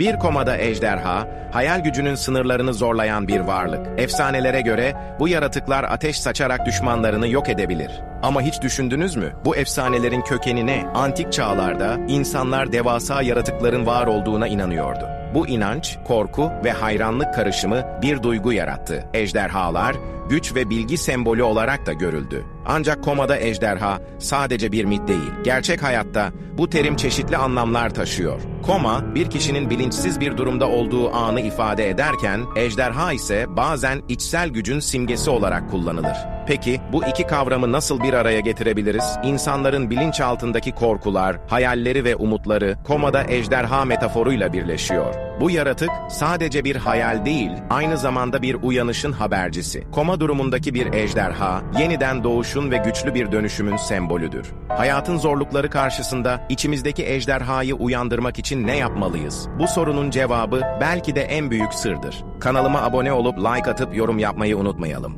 Bir komada ejderha, hayal gücünün sınırlarını zorlayan bir varlık. Efsanelere göre bu yaratıklar ateş saçarak düşmanlarını yok edebilir. Ama hiç düşündünüz mü? Bu efsanelerin kökeni ne? Antik çağlarda insanlar devasa yaratıkların var olduğuna inanıyordu. Bu inanç, korku ve hayranlık karışımı bir duygu yarattı. Ejderhalar, güç ve bilgi sembolü olarak da görüldü. Ancak komada ejderha sadece bir mit değil. Gerçek hayatta bu terim çeşitli anlamlar taşıyor. Koma, bir kişinin bilinçsiz bir durumda olduğu anı ifade ederken, ejderha ise bazen içsel gücün simgesi olarak kullanılır. Peki bu iki kavramı nasıl bir araya getirebiliriz? İnsanların bilinçaltındaki korkular, hayalleri ve umutları komada ejderha metaforuyla birleşiyor. Bu yaratık sadece bir hayal değil, aynı zamanda bir uyanışın habercisi. Koma durumundaki bir ejderha, yeniden doğuşun ve güçlü bir dönüşümün sembolüdür. Hayatın zorlukları karşısında içimizdeki ejderhayı uyandırmak için ne yapmalıyız? Bu sorunun cevabı belki de en büyük sırdır. Kanalıma abone olup like atıp yorum yapmayı unutmayalım.